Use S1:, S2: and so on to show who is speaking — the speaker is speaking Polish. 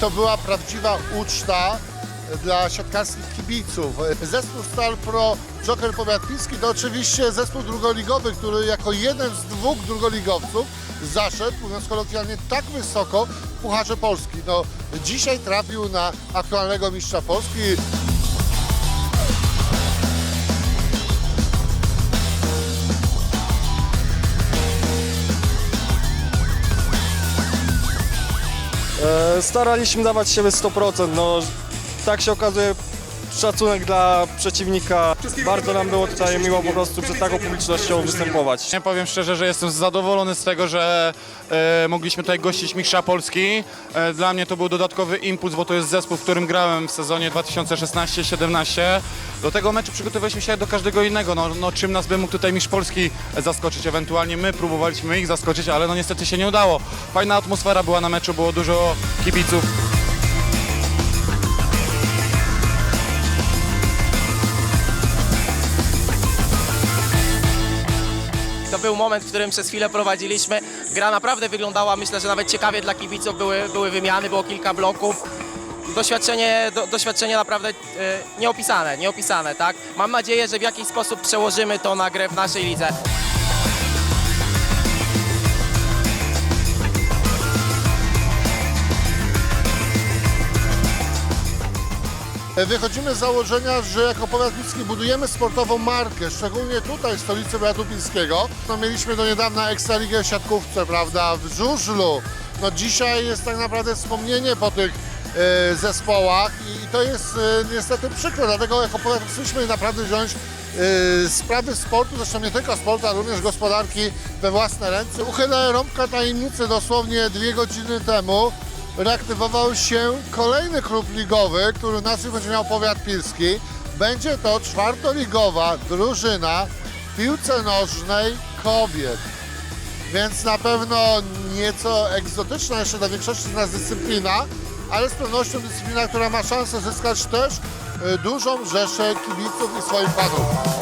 S1: to była prawdziwa uczta dla siatkarskich kibiców. Zespół Stal Pro Joker Powiatliński to oczywiście zespół drugoligowy, który jako jeden z dwóch drugoligowców zaszedł, mówiąc kolokwialnie, tak wysoko w Pucharze Polski. No, dzisiaj trafił na aktualnego mistrza Polski.
S2: Staraliśmy dawać siebie 100%. No, tak się okazuje szacunek dla przeciwnika. Bardzo nam było tutaj miło po prostu przed taką publicznością występować.
S3: Ja powiem szczerze, że jestem zadowolony z tego, że e, mogliśmy tutaj gościć Mistrza Polski. E, dla mnie to był dodatkowy impuls, bo to jest zespół, w którym grałem w sezonie 2016-17. Do tego meczu przygotowaliśmy się jak do każdego innego. No, no, czym nas by mógł tutaj Mistrz Polski zaskoczyć? Ewentualnie my próbowaliśmy ich zaskoczyć, ale no niestety się nie udało. Fajna atmosfera była na meczu, było dużo kibiców.
S4: To był moment, w którym przez chwilę prowadziliśmy. Gra naprawdę wyglądała, myślę, że nawet ciekawie dla kibiców. Były, były wymiany, było kilka bloków. Doświadczenie, do, doświadczenie naprawdę e, nieopisane, nieopisane, tak? Mam nadzieję, że w jakiś sposób przełożymy to na grę w naszej lidze.
S1: Wychodzimy z założenia, że jako powiat ludzki budujemy sportową markę, szczególnie tutaj w stolicy powiatu pilskiego. No, mieliśmy do niedawna Ekstraligę w siatkówce, prawda, w żużlu. No dzisiaj jest tak naprawdę wspomnienie po tych e, zespołach i, i to jest e, niestety przykre, dlatego jako powiat chcieliśmy naprawdę wziąć e, sprawy sportu, zresztą nie tylko sportu, ale również gospodarki we własne ręce. Uchylę rąbka tajemnicy dosłownie dwie godziny temu reaktywował się kolejny klub ligowy, który nazwę będzie miał Powiat Pilski. Będzie to czwartoligowa drużyna w piłce nożnej kobiet. Więc na pewno nieco egzotyczna jeszcze dla większości z nas dyscyplina, ale z pewnością dyscyplina, która ma szansę zyskać też y, dużą rzeszę kibiców i swoich fanów.